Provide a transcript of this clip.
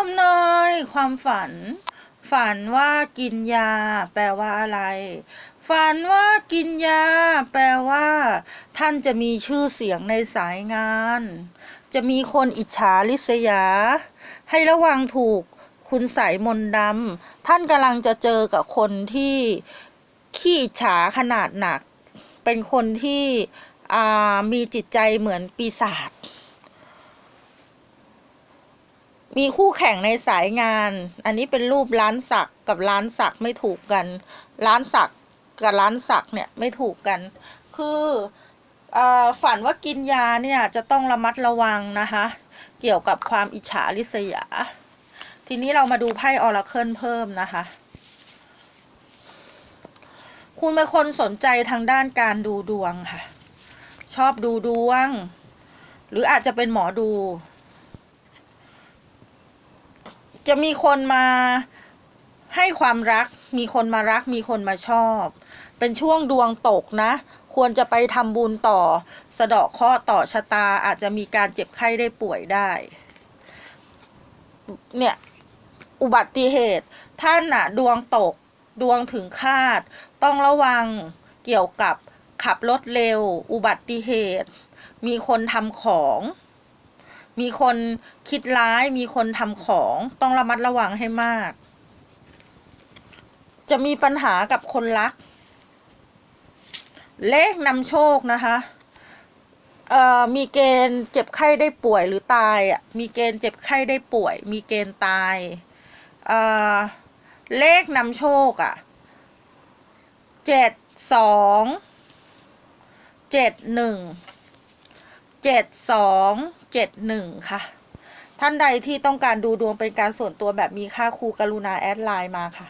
ทำนายความฝัน ฝันว่ากินยา แปลว่าอะไร ฝันว่ากินยา แปลว่า ท่านจะมีชื่อเสียงในสายงาน จะมีคนอิจฉาริษยา ให้ระวังถูกคุณใสยมนดำท่านกำลังจะเจอกับคนที่ขี้อิจฉาขนาดหนัก เป็นคนที่อ่ามีจิตใจเหมือนปีศาจ มีคู่แข่งในสายงาน อันนี้เป็นรูปร้านสักกับร้านสักไม่ถูกกัน ร้านสักกับร้านสักเนี่ยไม่ถูกกัน คืออฝันว่ากินยาเนี่ยจะต้องระมัดระวังนะคะ เกี่ยวกับความอิจฉาริษยา ทีนี้เรามาดูไพ่ออราเคิลเพิ่มนะคะ คุณเป็นคนสนใจทางด้านการดูดวงค่ะ ชอบดูดวง หรืออาจจะเป็นหมอดู จะมีคนมาให้ความรัก มีคนมารัก มีคนมาชอบ เป็นช่วงดวงตกนะ ควรจะไปทำบุญต่อ สะเดาะเคราะห์ต่อชะตา อาจจะมีการเจ็บไข้ได้ป่วยได้ เนี่ย อุบัติเหตุ ท่านน่ะดวงตก ดวงถึงคาด ต้องระวังเกี่ยวกับขับรถเร็ว อุบัติเหตุ มีคนทำของ มีคนคิดร้าย มีคนทำของต้องระมัดระวังให้มาก จะมีปัญหากับคนรัก เลขนำโชคนะคะเอ่อมีเกณฑ์เจ็บไข้ได้ป่วยหรือตายอะ มีเกณฑ์เจ็บไข้ได้ป่วย มีเกณฑ์ตายเอ่อเลขนำโชคอะเจ็ดสองเจ็ดหนึ่ง เจ็ดสองเจ็ดหนึ่งค่ะ ท่านใดที่ต้องการดูดวงเป็นการส่วนตัวแบบมีค่าครูกรุณาแอดไลน์มาค่ะ